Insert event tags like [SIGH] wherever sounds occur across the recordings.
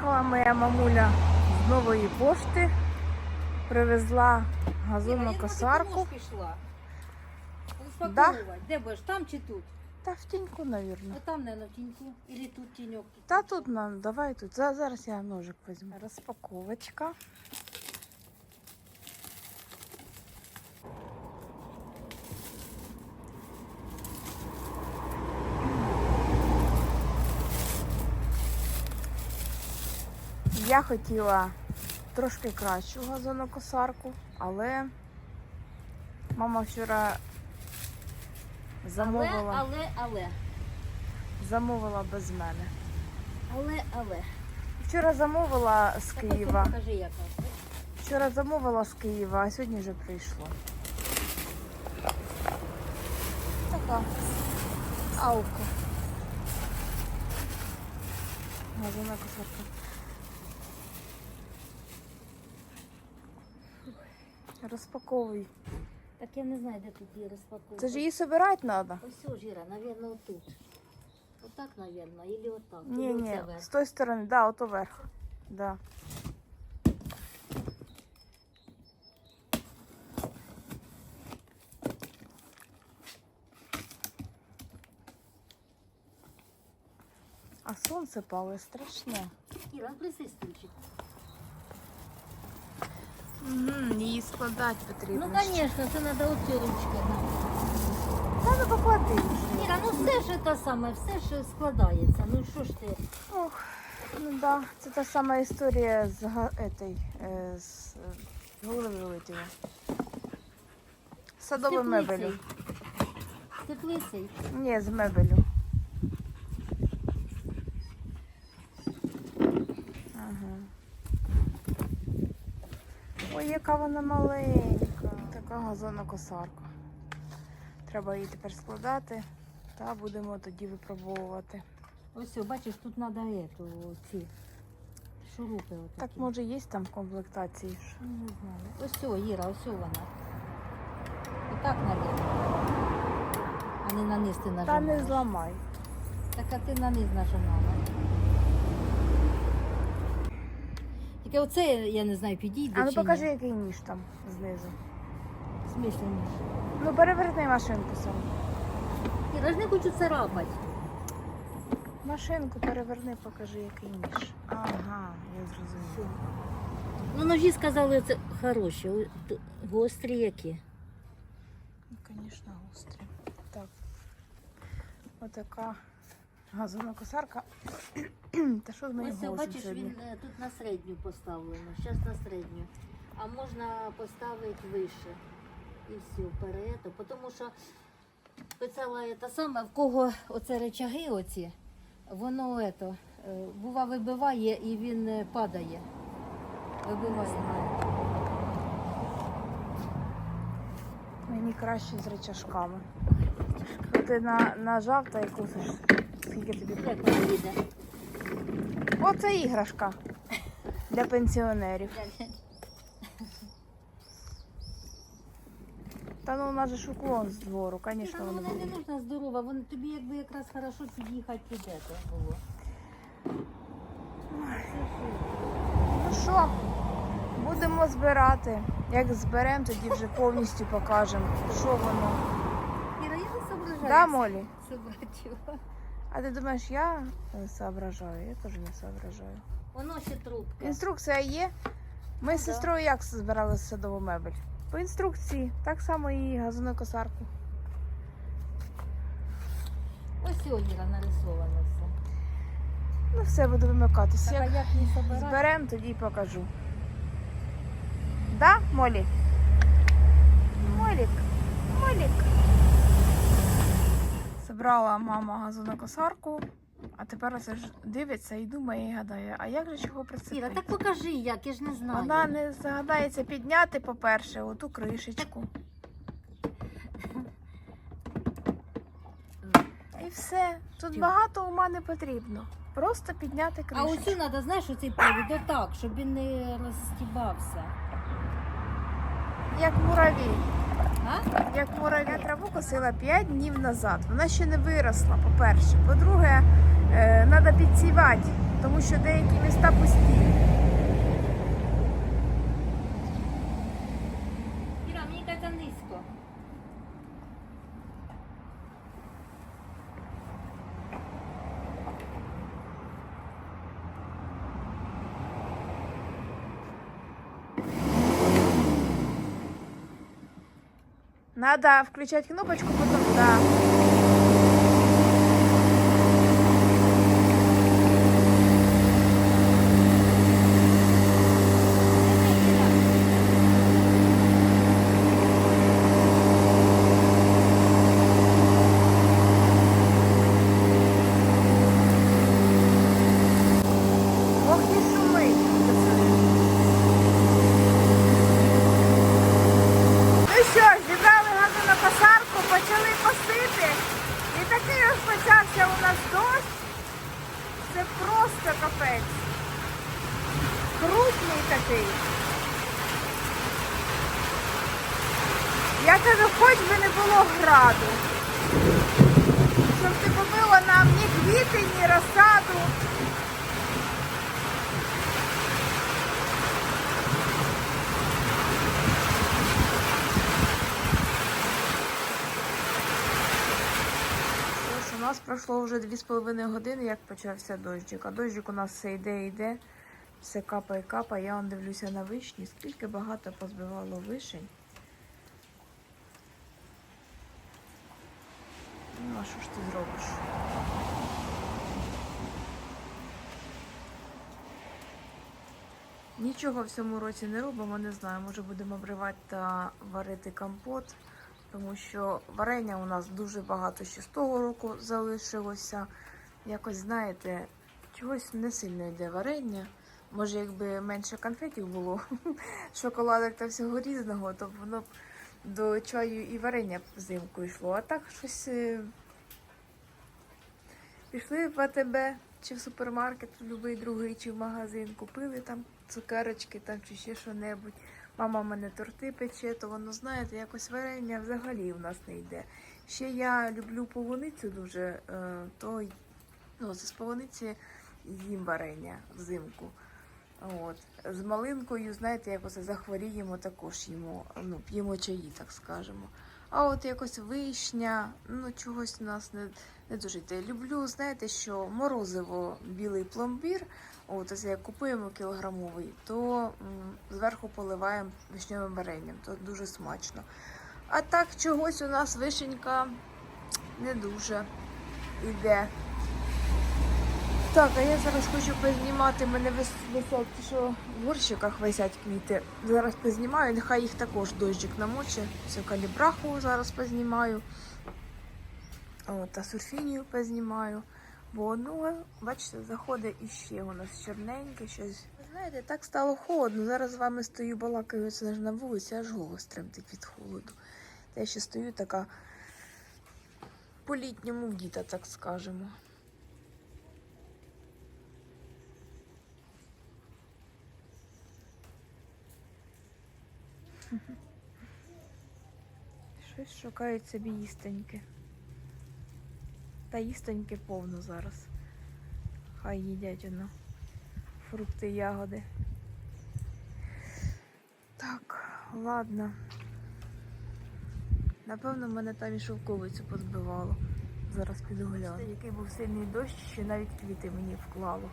Приїхала моя мамуля з нової пошти, привезла газонну косарку. Да? Де будеш? Там чи тут? Та в тіньку, мабуть. А там, мабуть, в тіньку. Или тут тіньок. Та тут нам, давай тут. Зараз я ножик візьму. Розпаковочка. Я хотіла трошки кращу газонокосарку, але мама вчора замовила, Але, але, але. замовила без мене. Але, але. Вчора замовила з Так, Києва. Покажи, яка. Вчора замовила з Києва, а сьогодні вже прийшло. Така аука. Газона Розпаковуй. Так я не знаю, де тут її розпаковувати. Це ж її збирати треба. Ось о, Жіра, напевно, отут. Отак, напевно, або отак. Ні, Ілі ні, з тої сторони, да, ото верх. Да. А сонце пале страшне. Іра, приси стульчик. Угу, її складати потрібно. Ну, звісно, це треба оці ручки. Та ну поклади. Іра, ну все ж те саме, все ж складається. Ну що ж ти? Ох, ну да, це та сама історія з га- этой, е, з е, голови вилетіла. Садовою мебелю. З теплицею. Ні, з мебелю. Ага. Ой, яка вона маленька. Така газонна косарка. Треба її тепер складати та будемо тоді випробовувати. Ось, бачиш, тут треба ці шурупи отакі. Так може є там в комплектації? Ну, Не знаю. Ось, о, Іра, ось о вона. Отак, мабуть. А не на низ ти Та не зламай. Так, а ти на низ нажимала. Тільки оце, я не знаю, підійде А ну чи покажи, ні. який ніж там знизу. В смислі ніж? Ну переверни машинку сам. Іра, ж не хочу царапати. Машинку переверни, покажи, який ніж. Ага, я зрозуміла. Ну, ножі сказали, це хороші, гострі які. Ну, звісно, гострі. Так. Отака газова косарка. [CLEARS THROAT] Та що з моїм Ось, голосом бачиш, сьогодні? він е, тут на середню поставлено, зараз на середню. А можна поставити вище. І все, вперед. Тому що писала та саме, в кого оце речаги оці, воно ето, е, бува вибиває і він е, падає. Вибиває. Мені краще з речашками. Ти на, нажав та й кусиш. Скільки тобі йде? Оце іграшка для пенсіонерів. Та ну у нас же ж уклон з двору, звісно, воно вона не буде. нужна здорова, вон тобі якби якраз хорошо під'їхати під це було. Ну що, будемо збирати. Як зберемо, тоді вже повністю покажемо, що воно. Іра, я не соображаю. Да, Молі? його. А ти думаєш, я е, соображаю? Я теж не соображаю. Воно ще трубка. Інструкція є. Ми з сестрою як збирали садову мебель? По інструкції, так само і газовну косарку. Ось сьогодні нарисовано все. Ну все, буду вимикатися. Так, а Як не собирати? зберемо, тоді й покажу. Да, Молі? Молік, Молік. Забрала мама газонокосарку, а тепер це ж дивиться і думає і гадає, а як же чого Іра, прицепити? так покажи, як, я ж не знаю. Вона не загадається підняти, по-перше, оту кришечку. І все. Тут Тю. багато ума не потрібно. Просто підняти А кришечку. оцю треба, знаєш, оцей провід отак, щоб він не розстібався. Як муравій. Як муравій. Я траву косила 5 днів назад. Вона ще не виросла, по-перше. По-друге, треба підсівати тому що деякі міста пусті. Іра, мені кажеться низько. Надо включать кнопочку, потом да. Ох, і шумить. Ну що ж, зібрали газу на косарку, почали косити. І такий розпочався у нас дощ. Це просто капець. Крупний такий. Я кажу, хоч би не було граду. Щоб не побило нам ні квіти, ні розсаду. У нас пройшло вже 2,5 години, як почався дощик. А дощик у нас все йде, йде, все капає, капає. Я он дивлюся на вишні, скільки багато позбивало вишень. Ну, а що ж ти зробиш? Нічого в цьому році не робимо, не знаю. Може будемо обривати та варити компот, тому що варення у нас дуже багато ще з того року залишилося. Якось, знаєте, чогось не сильно йде варення. Може, якби менше конфетів було, [LAUGHS] шоколадок та всього різного, то воно б до чаю і варення взимку йшло. А так щось е, пішли в АТБ чи в супермаркет, в будь-який другий, чи в магазин, купили там цукерочки там, чи ще що-небудь. Мама в мене торти пече, то воно, знаєте, якось варення взагалі в нас не йде. Ще я люблю полуницю дуже, е, то ну, з полуниці їм варення взимку. От. З малинкою, знаєте, як оце захворіємо, також їмо, ну, п'ємо чаї, так скажемо. А от якось вишня, ну чогось у нас не, не дуже йде. Люблю, знаєте, що морозиво білий пломбір, от ось як купуємо кілограмовий, то м, зверху поливаємо вишневим варенням, то дуже смачно. А так чогось у нас вишенька не дуже йде. Так, а я зараз хочу познімати. Мене вис- висять, що в горщиках висять квіти. Зараз познімаю, нехай їх також дощик намоче. Все калібраху зараз познімаю. От, та сурфінію познімаю. Бо ну, бачите, заходить іще у нас чорненьке щось. Знаєте, так стало холодно. Зараз з вами стою, балакаю це ж на вулиці, аж голос тремтить від холоду. Я ще стою така по-літньому вдіта, так скажемо. Щось шукають собі їстеньки. Та їстеньки повно зараз. Хай їдять воно. Фрукти, ягоди. Так, ладно. Напевно, мене там і шовковицю позбивало. Зараз піду гляну. Який був сильний дощ, що навіть квіти мені вклало.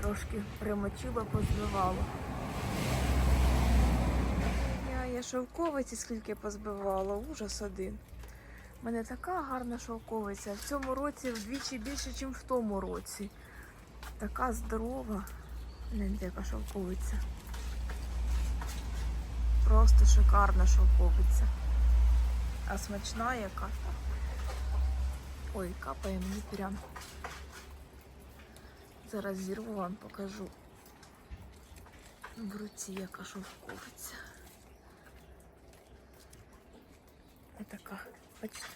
Трошки примочило, позбивало. Я, я шовковиці скільки позбивала, ужас один. У мене така гарна шовковиця. В цьому році вдвічі більше, ніж в тому році. Така здорова. Гляньте, яка шовковиця. Просто шикарна шовковиця. А смачна яка. Ой, капає мені прям. Зараз зірву вам покажу. В руці яка шовковиця. Така, бачите.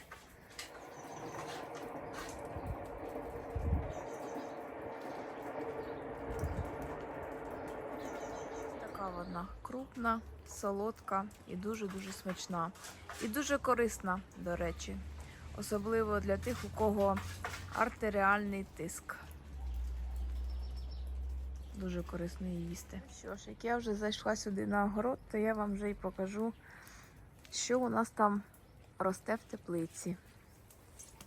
Така вона крупна, солодка і дуже-дуже смачна. І дуже корисна, до речі. Особливо для тих, у кого артеріальний тиск. дуже корисно її їсти. Що ж, як я вже зайшла сюди на огород, то я вам вже і покажу, що у нас там росте в теплиці.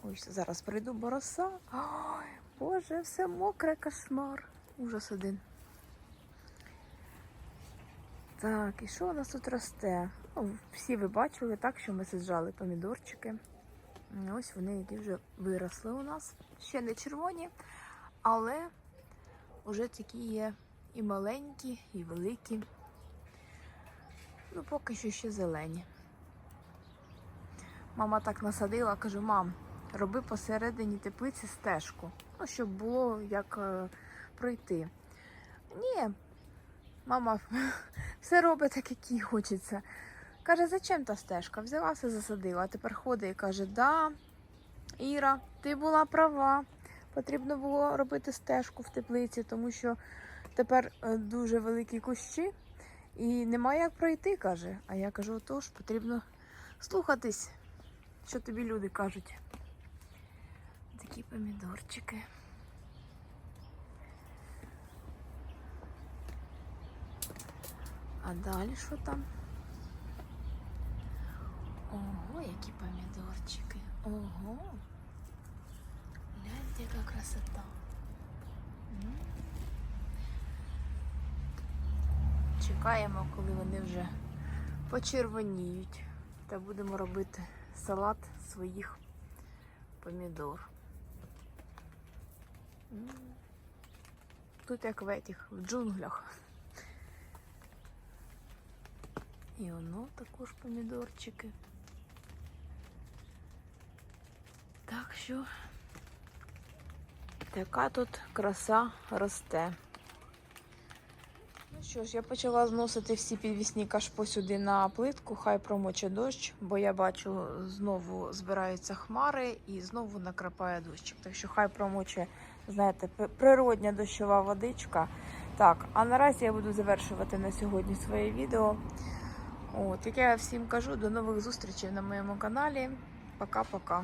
Ось зараз прийду бороса. Ой, Боже, все мокре, кошмар. Ужас один. Так, і що у нас тут росте? Ну, всі ви бачили, так, що ми саджали помідорчики. Ось вони, які вже виросли у нас. Ще не червоні, але вже такі є і маленькі, і великі. Ну, поки що ще зелені. Мама так насадила, кажу, мам, роби посередині теплиці стежку. Ну, щоб було як е, пройти. Ні, мама [LAUGHS] все робить так, як їй хочеться. Каже, зачем та стежка? Взяла все засадила, а тепер ходить і каже, да, Іра, ти була права. Потрібно було робити стежку в теплиці, тому що тепер е, дуже великі кущі і немає як пройти, каже. А я кажу, отож, потрібно слухатись, що тобі люди кажуть. Такі помідорчики. А далі що там? Ого, які помідорчики. Ого. Гляньте, яка красота. Чекаємо, коли вони вже почервоніють. Та будемо робити салат своїх помідор. Тут як в етіх, в джунглях. І воно також помідорчики. Так що така тут краса росте. Ну що ж, я почала зносити всі підвісні кашпо сюди на плитку, хай промоче дощ, бо я бачу, знову збираються хмари і знову накрапає дощик. Так що хай промоче, знаєте, природня дощова водичка. Так, а наразі я буду завершувати на сьогодні своє відео. От, як я всім кажу, до нових зустрічей на моєму каналі. Пока-пока.